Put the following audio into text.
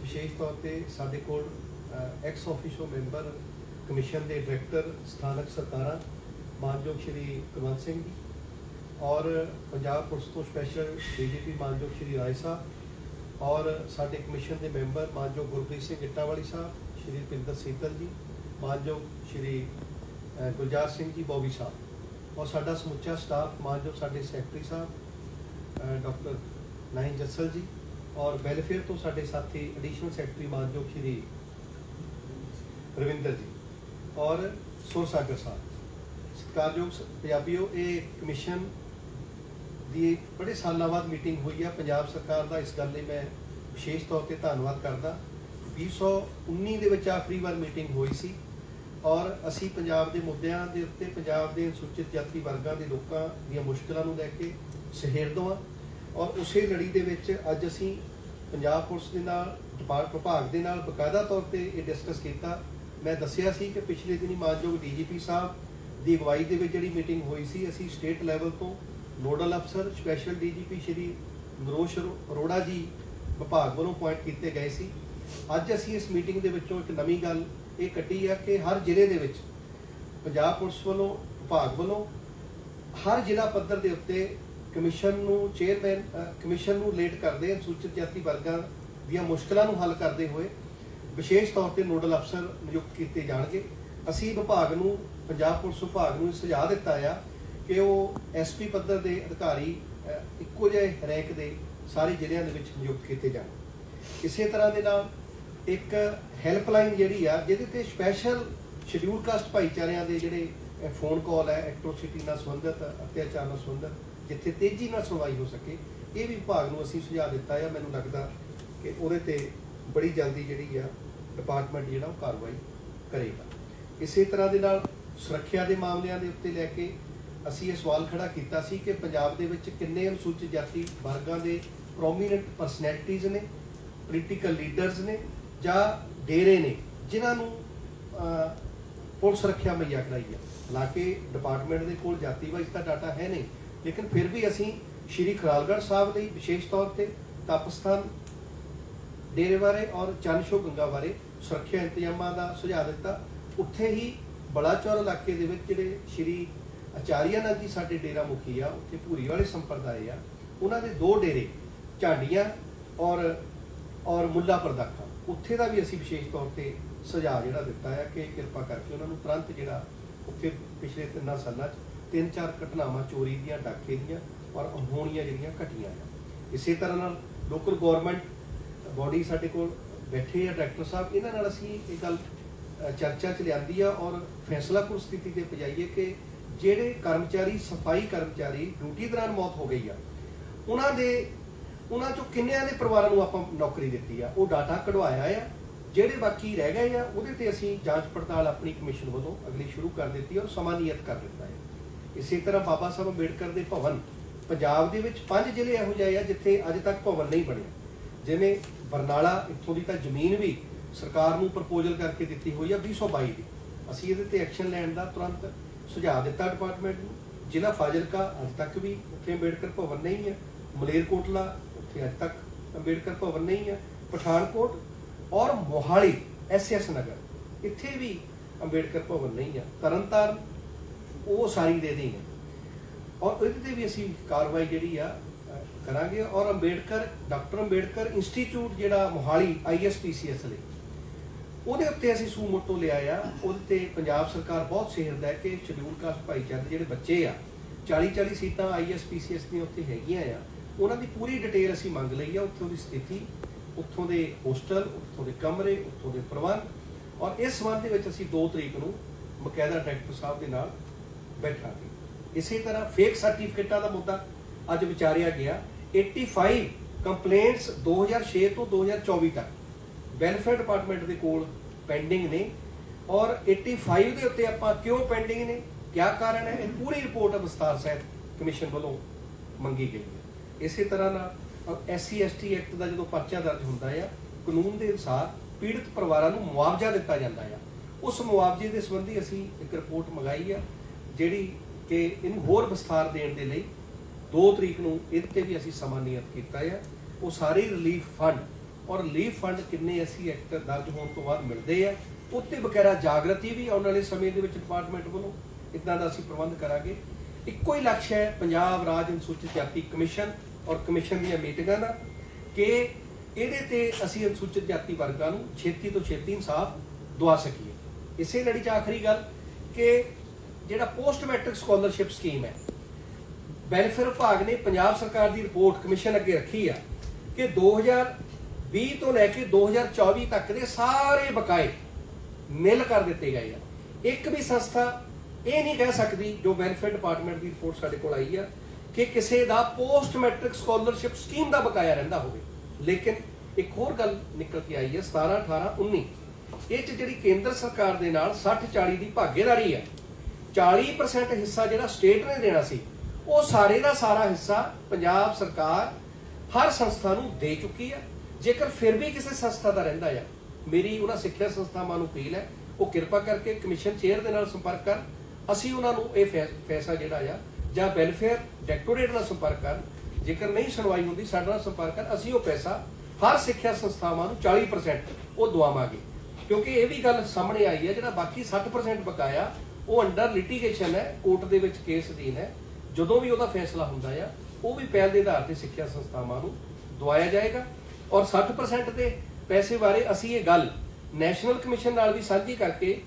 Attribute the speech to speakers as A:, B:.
A: ਵਿਸ਼ੇਸ਼ ਤੌਰ ਤੇ ਸਾਡੇ ਕੋਲ ਐਕਸ ਆਫੀਸ਼ੋ ਮੈਂਬਰ ਕਮਿਸ਼ਨ ਦੇ ਡਾਇਰੈਕਟਰ ਸਥਾਨਕ ਸਰਕਾਰਾਂ ਮਾਨਯੋਗ ਸ਼੍ਰੀ ਕੁਲਵੰਤ ਸਿੰਘ ਜੀ ਔਰ ਪੰਜਾਬ ਪੁਲਿਸ ਤੋਂ ਸਪੈਸ਼ਲ ਡੀਜੀਪੀ ਮਾਨਯੋਗ ਸ਼੍ਰੀ ਰਾਏ ਸਾਹਿਬ ਔਰ ਸਾਡੇ ਕਮਿਸ਼ਨ ਦੇ ਮੈਂਬਰ ਮਾਨਯੋਗ ਗੁਰਪ੍ਰੀਤ ਸਿੰਘ ਇੱਟਾਵਾਲੀ ਸਾਹਿਬ ਸ਼੍ਰੀ ਪਿੰਦਰ ਸੀਤਲ ਜੀ ਮਾਨਯੋਗ ਸ਼੍ਰੀ ਅ, ਗੁਲਜ਼ਾਰ ਸਿੰਘ ਜੀ ਬੋਬੀ ਸਾਹਿਬ ਔਰ ਸਾਡਾ ਸਮੁੱਚਾ ਸਟਾਫ ਮਾਨਯੋਗ ਸਾਡੇ ਸੈਕਟਰੀ ਸਾਹਿਬ ਡਾਕਟਰ ਨਾਇਨ ਜੱਸਲ ਜੀ ਔਰ ਵੈਲਫੇਅਰ ਤੋਂ ਸਾਡੇ ਸਾਥੀ ਐਡੀਸ਼ਨਲ ਸੈਕਟਰੀ ਮਾਨਯੋਗ ਸ਼੍ਰੀ ਰਵਿੰਦਰ ਜੀ ਔਰ ਸੁਰਸਾਗਰ ਸਾਹਿਬ ਸਤਿਕਾਰਯੋਗ ਸ- ਪੰਜਾਬੀਓ, ਇਹ ਕਮਿਸ਼ਨ ਦੀ ਬੜੇ ਸਾਲਾਂ ਬਾਅਦ ਮੀਟਿੰਗ ਹੋਈ ਆ। ਪੰਜਾਬ ਸਰਕਾਰ ਦਾ ਇਸ ਗੱਲ ਲਈ ਮੈਂ ਵਿਸ਼ੇਸ਼ ਤੌਰ ਤੇ ਧੰਨਵਾਦ ਕਰਦਾ। 2019 ਦੇ ਵਿੱਚ ਆਖਰੀ ਵਾਰ ਮੀਟਿੰਗ ਹੋਈ ਸੀ ਔਰ ਅਸੀਂ ਪੰਜਾਬ ਦੇ ਮੁੱਦਿਆਂ ਦੇ ਉੱਤੇ ਪੰਜਾਬ ਦੇ ਅਨੁਸੂਚਿਤ ਜਾਤੀ ਵਰਗਾਂ ਦੇ ਲੋਕਾਂ ਦੀਆਂ ਮੁਸ਼ਕਲਾਂ ਨੂੰ ਲੈ ਕੇ ਸਹਿਰਦੋਂ ਹਾਂ ਔਰ ਉਸੇ ਲੜੀ ਦੇ ਵਿੱਚ ਅੱਜ ਅਸੀਂ ਪੰਜਾਬ ਪੁਲਿਸ ਦੇ ਨਾਲ, ਡਿਪਾਰਟ ਵਿਭਾਗ ਦੇ ਨਾਲ ਬਕਾਇਦਾ ਤੌਰ ਤੇ ਇਹ ਡਿਸਕਸ ਕੀਤਾ। ਮੈਂ ਦੱਸਿਆ ਸੀ ਕਿ ਪਿਛਲੇ ਦਿਨੀ ਮਾਨਯੋਗ ਡੀਜੀਪੀ ਸਾਹਿਬ ਦੀ ਅਗਵਾਈ ਦੇ ਵਿੱਚ ਜਿਹੜੀ ਮੀਟਿੰਗ ਹੋਈ ਸੀ, ਅਸੀਂ ਸਟੇਟ ਲੈਵਲ ਤੋਂ ਨੋਡਲ ਅਫਸਰ ਸਪੈਸ਼ਲ ਡੀਜੀਪੀ ਸ਼੍ਰੀ ਨਰੋਸ਼ ਅਰੋੜਾ ਜੀ ਵਿਭਾਗ ਵੱਲੋਂ ਪੁਆਇੰਟ ਕੀਤੇ ਗਏ ਸੀ। ਅੱਜ ਅਸੀਂ ਇਸ ਮੀਟਿੰਗ ਦੇ ਵਿੱਚੋਂ ਇੱਕ ਨਵੀਂ ਗੱਲ ਇਹ ਕੱਢੀ ਆ ਕਿ ਹਰ ਜ਼ਿਲ੍ਹੇ ਦੇ ਵਿੱਚ ਪੰਜਾਬ ਪੁਲਿਸ ਵੱਲੋਂ, ਵਿਭਾਗ ਵੱਲੋਂ ਹਰ ਜ਼ਿਲ੍ਹਾ ਪੱਧਰ ਦੇ ਉੱਤੇ ਕਮਿਸ਼ਨ ਨੂੰ ਚੇਅਰਮੈਨ ਕਮਿਸ਼ਨ ਨੂੰ ਲੇਟ ਕਰਦੇ ਅਨੁਸੂਚਿਤ ਜਾਤੀ ਵਰਗਾਂ ਦੀਆਂ ਮੁਸ਼ਕਲਾਂ ਨੂੰ ਹੱਲ ਕਰਦੇ ਹੋਏ ਵਿਸ਼ੇਸ਼ ਤੌਰ ਤੇ ਨੋਡਲ ਅਫਸਰ ਨਿਯੁਕਤ ਕੀਤੇ ਜਾਣਗੇ। ਅਸੀਂ ਵਿਭਾਗ ਨੂੰ, ਪੰਜਾਬ ਪੁਲਿਸ ਵਿਭਾਗ ਨੂੰ ਸੁਝਾਅ ਦਿੱਤਾ ਆ ਕਿ ਉਹ ਐਸਪੀ ਪੱਧਰ ਦੇ ਅਧਿਕਾਰੀ ਇੱਕੋ ਜਿਹੇ ਰੈਂਕ ਦੇ ਸਾਰੇ ਜ਼ਿਲ੍ਹਿਆਂ ਦੇ ਵਿੱਚ ਨਿਯੁਕਤ ਕੀਤੇ ਜਾਣ। ਇਸੇ ਤਰ੍ਹਾਂ ਦੇ ਨਾਲ ਇੱਕ ਹੈਲਪਲਾਈਨ ਜਿਹੜੀ ਆ, ਜਿਹਦੇ ਤੇ ਸਪੈਸ਼ਲ ਸ਼ਡਿਊਲ ਕਾਸਟ ਭਾਈਚਾਰਿਆਂ ਦੇ ਜਿਹੜੇ ਫੋਨ ਕਾਲ ਹੈ ਐਕਟ੍ਰੋਸਿਟੀ ਨਾਲ ਸੰਬੰਧਿਤ, ਅਤਿਆਚਾਰ ਨਾਲ ਸੰਬੰਧਿਤ ਜਿੱਥੇ ਤੇਜ਼ੀ ਨਾਲ ਸੁਣਵਾਈ ਹੋ ਸਕੇ। ਇਹ ਵੀ ਵਿਭਾਗ ਨੂੰ ਅਸੀਂ ਸੁਝਾਅ ਦਿੱਤਾ ਆ, ਮੈਨੂੰ ਲੱਗਦਾ ਕਿ ਉਹਦੇ ਤੇ ਬੜੀ ਜਲਦੀ ਜਿਹੜੀ ਆ ਡਿਪਾਰਟਮੈਂਟ ਜਿਹੜਾ ਉਹ ਕਾਰਵਾਈ ਕਰੇਗਾ। ਇਸੇ ਤਰ੍ਹਾਂ ਦੇ ਨਾਲ ਸੁਰੱਖਿਆ ਦੇ ਮਾਮਲਿਆਂ ਦੇ ਉੱਤੇ ਲੈ ਕੇ ਅਸੀਂ ਇਹ ਸਵਾਲ ਖੜਾ ਕੀਤਾ ਸੀ ਕਿ ਪੰਜਾਬ ਦੇ ਵਿੱਚ ਕਿੰਨੇ ਅਨੁਸੂਚਿਤ ਜਾਤੀ ਵਰਗਾਂ ਦੇ ਪ੍ਰੋਮੀਨੈਂਟ ਪਰਸਨੈਲਿਟੀਜ਼ ਨੇ ਪੋਲੀਟੀਕਲ ਲੀਡਰਸ ਨੇ ਜਾਂ ਡੇਰੇ ਨੇ ਜਿਨ੍ਹਾਂ ਨੂੰ ਪੁਲਿਸ ਸੁਰੱਖਿਆ ਮੁਹੱਈਆ ਕਰਾਈ ਹੈ ਹਾਲਾਂਕਿ ਡਿਪਾਰਟਮੈਂਟ ਦੇ ਕੋਲ ਜਾਤੀ ਵਾਈਜ਼ ਤਾਂ ਡਾਟਾ ਹੈ ਨਹੀਂ ਲੇਕਿਨ ਫਿਰ ਵੀ ਅਸੀਂ ਸ਼੍ਰੀ ਖਰਾਲਗੜ੍ਹ ਸਾਹਿਬ ਲਈ ਵਿਸ਼ੇਸ਼ ਤੌਰ ਤੇ ਤਪਸਥਾਨ ਡੇਰੇ ਬਾਰੇ ਔਰ ਚੰਨਸ਼ੋ ਗੰਗਾ ਬਾਰੇ ਸੁਰੱਖਿਆ ਇੰਤਜ਼ਾਮਾਂ ਦਾ ਸੁਝਾਅ ਦਿੱਤਾ। ਉੱਥੇ ਹੀ ਬਲਾਚੌਰ ਇਲਾਕੇ ਦੇ ਵਿੱਚ ਜਿਹੜੇ ਸ਼੍ਰੀ ਆਚਾਰੀਆ ਨੰਦ ਜੀ ਸਾਡੇ ਡੇਰਾ ਮੁਖੀ ਆ, ਉੱਥੇ ਭੂਰੀ ਵਾਲੇ ਸੰਪਰਦਾਇ ਆ, ਉਹਨਾਂ ਦੇ ਦੋ ਡੇਰੇ, ਝਾਂਡੀਆਂ ਔਰ ਔਰ ਮੁੱਲਾ ਪ੍ਰਦਾਖਾ। ਉੱਥੇ ਦਾ ਵੀ ਅਸੀਂ ਵਿਸ਼ੇਸ਼ ਤੌਰ ਤੇ ਸੁਝਾਅ ਜਿਹੜਾ ਦਿੱਤਾ ਹੈ ਕਿ ਕਿਰਪਾ ਕਰਕੇ ਉਹਨਾਂ ਨੂੰ ਤੁਰੰਤ ਜਿਹੜਾ ਉੱਥੇ ਪਿਛਲੇ ਤਿੰਨਾਂ ਸਾਲਾਂ 'ਚ ਤਿੰਨ ਚਾਰ ਘਟਨਾਵਾਂ ਚੋਰੀ ਦੀਆਂ, ਡਾਕੇ ਦੀਆਂ ਔਰ ਹੋਣੀਆਂ ਜਿਹੜੀਆਂ ਘਟੀਆਂ ਆ ਇਸੇ ਤਰ੍ਹਾਂ ਨਾਲ ਲੋਕਲ ਗਵਰਨਮੈਂਟ ਬੋਡੀ ਸਾਡੇ ਕੋਲ ਬੈਠੇ ਆ ਡਾਇਰੈਕਟਰ ਸਾਹਿਬ, ਇਹਨਾਂ ਨਾਲ ਅਸੀਂ ਇਹ ਗੱਲ ਚਰਚਾ ਚ ਲਿਆਂਦੀ ਆ ਔਰ ਫੈਸਲਾ ਫੈਸਲਾਕੁਨ ਸਥਿਤੀ ਤੇ ਪਜਾਈਏ ਕਿ ਜਿਹੜੇ ਕਰਮਚਾਰੀ, ਸਫ਼ਾਈ ਕਰਮਚਾਰੀ ਡਿਊਟੀ ਦੌਰਾਨ ਮੌਤ ਹੋ ਗਈ ਆ, ਉਹਨਾਂ ਦੇ, ਉਹਨਾਂ ਚੋਂ ਕਿੰਨਿਆਂ ਦੇ ਪਰਿਵਾਰਾਂ ਨੂੰ ਆਪਾਂ ਨੌਕਰੀ ਦਿੱਤੀ ਆ? ਉਹ ਡਾਟਾ ਕਢਵਾਇਆ ਆ, ਜਿਹੜੇ ਬਾਕੀ ਰਹਿ ਗਏ ਆ, ਉਹਦੇ ਤੇ ਅਸੀਂ ਜਾਂਚ ਪੜਤਾਲ ਆਪਣੀ ਕਮਿਸ਼ਨ ਵੱਲੋਂ ਅਗਲੀ ਸ਼ੁਰੂ ਕਰ ਦਿੱਤੀ ਔਰ ਸਮਾਂ ਨਿਯਤ ਕਰ ਦਿੱਤਾ ਹੈ ਇਸੇ ਤਰ੍ਹਾਂ ਬਾਬਾ ਸਾਹਿਬ ਅੰਬੇਡਕਰ ਦੇ ਭਵਨ ਪੰਜਾਬ ਦੇ ਵਿੱਚ ਪੰਜ ਜ਼ਿਲ੍ਹੇ ਇਹੋ ਜਿਹੇ ਆ ਜਿੱਥੇ ਅੱਜ ਤੱਕ ਭਵਨ ਨਹੀਂ ਬਣਿਆ। ਜਿਵੇਂ ਬਰਨਾਲਾ, ਇੱਥੋਂ ਦੀ ਤਾਂ ਜ਼ਮੀਨ ਵੀ ਸਰਕਾਰ ਨੂੰ ਪ੍ਰਪੋਜ਼ਲ ਕਰਕੇ ਦਿੱਤੀ ਹੋਈ ਆ 2022 ਦੀ। ਅਸੀਂ ਇਹਦੇ ਤੇ ਐਕਸ਼ਨ ਲੈਣ ਦਾ ਤੁਰੰਤ ਸੁਝਾਅ ਦਿੱਤਾ ਡਿਪਾਰਟਮੈਂਟ ਨੂੰ। ਜ਼ਿਲ੍ਹਾ ਫਾਜ਼ਿਲਕਾ ਅੱਜ ਤੱਕ ਵੀ ਉੱਥੇ ਅੰਬੇਡਕਰ ਭਵਨ ਨਹੀਂ ਹੈ। ਮਲੇਰਕੋਟਲਾ ਉੱਥੇ ਅੱਜ ਤੱਕ ਅੰਬੇਡਕਰ ਭਵਨ ਨਹੀਂ ਹੈ। ਪਠਾਨਕੋਟ ਔਰ ਮੋਹਾਲੀ ਐਸਐਸ ਨਗਰ, ਇੱਥੇ ਵੀ ਅੰਬੇਡਕਰ ਭਵਨ ਨਹੀਂ ਹੈ। ਤਰਨਤਾਰਨ ਉਹ ਸਾਰੀ ਦੇ ਦੇਣੀ ਹੈ ਔਰ ਇਹਦੇ ਤੇ ਵੀ ਅਸੀਂ ਕਾਰਵਾਈ ਜਿਹੜੀ ਆ ਕਰਾਂਗੇ। ਔਰ ਅੰਬੇਡਕਰ, ਡਾਕਟਰ ਅੰਬੇਡਕਰ ਇੰਸਟੀਚਿਊਟ ਜਿਹੜਾ ਮੋਹਾਲੀ ਆਈਐਸਪੀਸੀਐਸ ਲਈ, ਉਹਦੇ ਉੱਤੇ ਅਸੀਂ ਸੂ ਮੋਟੋ ਲਿਆ ਆ। ਉਹਦੇ ਤੇ ਪੰਜਾਬ ਸਰਕਾਰ ਬਹੁਤ ਸਿਹਰਦਾ ਹੈ ਕਿ ਸ਼ਡਿਊਲ ਕਾਸਟ ਭਾਈਚਾਰੇ ਦੇ ਜਿਹੜੇ ਬੱਚੇ ਆ 40 40 ਸੀਟਾਂ ਆਈਐਸਪੀਸੀਐਸ ਦੀਆਂ ਉੱਥੇ ਹੈਗੀਆਂ ਆ। ਉਹਨਾਂ ਦੀ ਪੂਰੀ ਡਿਟੇਲ ਅਸੀਂ ਮੰਗ ਲਈ ਆ ਉੱਥੋਂ ਦੀ ਸਥਿਤੀ, ਉੱਥੋਂ ਦੇ ਹੋਸਟਲ, ਉੱਥੋਂ ਦੇ ਕਮਰੇ, ਉੱਥੋਂ ਦੇ ਪ੍ਰਬੰਧ। ਔਰ ਇਸ ਸੰਬੰਧ ਦੇ ਵਿੱਚ ਅਸੀਂ 2 ਤਰੀਕ ਨੂੰ ਬਕਾਇਦਾ ਡਾਇਰੈਕਟਰ ਸਾਹਿਬ ਦੇ ਨਾਲ ਬੈਠਾ ਸੀ। ਇਸੇ ਤਰ੍ਹਾਂ ਫੇਕ ਸਰਟੀਫਿਕੇਟਾਂ ਦਾ ਮੁੱਦਾ ਅੱਜ ਵਿਚਾਰਿਆ ਗਿਆ। 85 ਕੰਪਲੇਂਟਸ 2006 ਤੋਂ 2024 ਤੱਕ ਵੈਲਫੇਅਰ ਡਿਪਾਰਟਮੈਂਟ ਦੇ ਕੋਲ ਪੈਂਡਿੰਗ ਨੇ ਔਰ 85 ਦੇ ਉੱਤੇ ਆਪਾਂ ਕਿਉਂ ਪੈਂਡਿੰਗ ਨੇ? ਕਿਆ ਕਾਰਨ ਹੈ? ਇਹ ਪੂਰੀ ਰਿਪੋਰਟ ਵਿਸਤਾਰ ਸਹਿਤ ਕਮਿਸ਼ਨ ਵੱਲੋਂ ਮੰਗੀ ਗਈ ਹੈ। ਇਸੇ ਤਰ੍ਹਾਂ ਨਾਲ ਐਸਸੀ ਐਸਟੀ ਐਕਟ ਦਾ ਜਦੋਂ ਪਰਚਾ ਦਰਜ ਹੁੰਦਾ ਆ, ਕਾਨੂੰਨ ਦੇ ਅਨੁਸਾਰ ਪੀੜਤ ਪਰਿਵਾਰਾਂ ਨੂੰ ਮੁਆਵਜ਼ਾ ਦਿੱਤਾ ਜਾਂਦਾ ਆ। ਉਸ ਮੁਆਵਜ਼ੇ ਦੇ ਸੰਬੰਧੀ ਅਸੀਂ ਇੱਕ ਰਿਪੋਰਟ ਮੰਗਾਈ ਆ। ਜਿਹੜੀ ਕਿ ਇਹਨੂੰ ਹੋਰ ਵਿਸਥਾਰ ਦੇਣ ਦੇ ਲਈ 2 ਤਰੀਕ ਨੂੰ ਇਹਦੇ ਤੇ ਵੀ ਅਸੀਂ ਸਮਾਂ ਨਿਯਤ ਕੀਤਾ ਆ। ਉਹ ਸਾਰੇ ਰਿਲੀਫ ਫੰਡ ਔਰ ਰਿਲੀਫ ਫੰਡ ਕਿੰਨੇ ਅਸੀਂ ਐਕਟ ਦਰਜ ਹੋਣ ਤੋਂ ਬਾਅਦ ਮਿਲਦੇ ਆ। ਉੱਤੇ ਵਗੈਰਾ ਜਾਗਰਤੀ ਵੀ ਆਉਣ ਵਾਲੇ ਸਮੇਂ ਦੇ ਵਿੱਚ ਡਿਪਾਰਟਮੈਂਟ ਵੱਲੋਂ ਇਦਾਂ ਦਾ ਅਸੀਂ ਪ੍ਰਬੰਧ ਕਰਾਂਗੇ। ਇੱਕੋ ਹੀ ਲਕਸ਼ ਹੈ ਪੰਜਾਬ ਰਾਜ ਅਨੁਸੂਚਿਤ ਜਾਤੀ ਕਮਿਸ਼ਨ ਔਰ ਕਮਿਸ਼ਨ ਦੀਆਂ ਮੀਟਿੰਗਾਂ ਦਾ ਕਿ ਇਹਦੇ ਤੇ ਅਸੀਂ ਅਨੁਸੂਚਿਤ ਜਾਤੀ ਵਰਗਾਂ ਨੂੰ ਛੇਤੀ ਤੋਂ ਛੇਤੀ ਇਨਸਾਫ ਦਵਾ ਸਕੀਏ। ਇਸੇ ਲੜੀ ਚ ਆਖਰੀ ਗੱਲ ਕਿ ਜਿਹੜਾ ਪੋਸਟ ਮੈਟ੍ਰਿਕ ਸਕਾਲਰਸ਼ਿਪ ਸਕੀਮ ਹੈ। ਵੈਲਫੇਅਰ ਵਿਭਾਗ ਨੇ ਪੰਜਾਬ ਸਰਕਾਰ ਦੀ ਰਿਪੋਰਟ ਕਮਿਸ਼ਨ ਅੱਗੇ ਰੱਖੀ ਆ ਕਿ 2020 ਤੋਂ ਲੈ ਕੇ 2024 ਤੱਕ ਦੇ ਸਾਰੇ ਬਕਾਏ ਨਿਲ ਕਰ ਦਿੱਤੇ ਗਏ ਆ। ਇੱਕ ਵੀ ਸੰਸਥਾ ਇਹ ਨਹੀਂ ਕਹਿ ਸਕਦੀ ਜੋ ਵੈਲਫੇਅਰ ਡਿਪਾਰਟਮੈਂਟ ਦੀ ਰਿਪੋਰਟ ਸਾਡੇ ਕੋਲ ਆਈ ਆ ਕਿ ਕਿਸੇ ਦਾ ਪੋਸਟ ਮੈਟ੍ਰਿਕ ਸਕਾਲਰਸ਼ਿਪ ਸਕੀਮ ਦਾ ਬਕਾਇਆ ਰਹਿੰਦਾ ਹੋਵੇ। ਲੇਕਿਨ ਇੱਕ ਹੋਰ ਗੱਲ ਨਿਕਲ ਕੇ ਆਈ ਹੈ 17 18 19 ਇਹ ਚ ਜਿਹੜੀ ਕੇਂਦਰ ਸਰਕਾਰ ਦੇ ਨਾਲ 60 40 ਦੀ ਭਾਗੀਦਾਰੀ ਹੈ 40% ਹਿੱਸਾ ਜਿਹੜਾ ਸਟੇਟ ਨੇ ਦੇਣਾ ਸੀ, ਉਹ ਸਾਰੇ ਦਾ ਸਾਰਾ ਹਿੱਸਾ ਪੰਜਾਬ ਸਰਕਾਰ ਹਰ ਸੰਸਥਾ ਨੂੰ ਦੇ ਚੁੱਕੀ ਹੈ। ਜੇਕਰ ਫਿਰ ਵੀ ਕਿਸੇ ਸੰਸਥਾ ਦਾ ਰਹਿੰਦਾ ਆ, ਮੇਰੀ ਉਹਨਾਂ ਸਿੱਖਿਆ ਸੰਸਥਾਵਾਂ ਨੂੰ ਅਪੀਲ ਹੈ, ਉਹ ਕਿਰਪਾ ਕਰਕੇ ਕਮਿਸ਼ਨ ਚੇਅਰ ਦੇ ਨਾਲ ਸੰਪਰਕ ਕਰਨ ਅਸੀਂ ਉਹਨਾਂ ਨੂੰ ਇਹ ਫੈਸਲਾ ਜਿਹੜਾ ਆ, ਜਾਂ ਵੈਲਫੇਅਰ ਡਾਇਰੈਕਟੋਰੇਟ ਨਾਲ ਸੰਪਰਕ ਕਰਨ ਜੇਕਰ ਨਹੀਂ ਸੁਣਵਾਈ ਹੁੰਦੀ, ਸਾਡੇ ਨਾਲ ਸੰਪਰਕ ਕਰਨ ਅਸੀਂ ਉਹ ਪੈਸਾ ਹਰ ਸਿੱਖਿਆ ਸੰਸਥਾਵਾਂ ਨੂੰ 40% ਉਹ ਦਵਾਵਾਂਗੇ। ਕਿਉਂਕਿ ਇਹ ਵੀ ਗੱਲ ਸਾਹਮਣੇ ਆਈ ਹੈ, ਜਿਹੜਾ ਬਾਕੀ 60% ਬਕਾਇਆ ਉਹ ਅੰਡਰ ਲਿਟੀਗੇਸ਼ਨ ਹੈ ਕੋਰਟ ਦੇ ਵਿੱਚ ਕੇਸ ਅਧੀਨ ਹੈ। ਜਦੋਂ ਵੀ ਉਹਦਾ ਫੈਸਲਾ ਹੁੰਦਾ ਆ, ਉਹ ਵੀ ਪਹਿਲ ਦੇ ਆਧਾਰ ਤੇ ਸਿੱਖਿਆ ਸੰਸਥਾਵਾਂ ਨੂੰ ਦਵਾਇਆ ਜਾਏਗਾ। ਔਰ 60% ਦੇ ਪੈਸੇ ਬਾਰੇ ਅਸੀਂ ਇਹ ਗੱਲ ਨੈਸ਼ਨਲ ਕਮਿਸ਼ਨ ਨਾਲ ਵੀ ਸਾਂਝੀ ਕਰਕੇ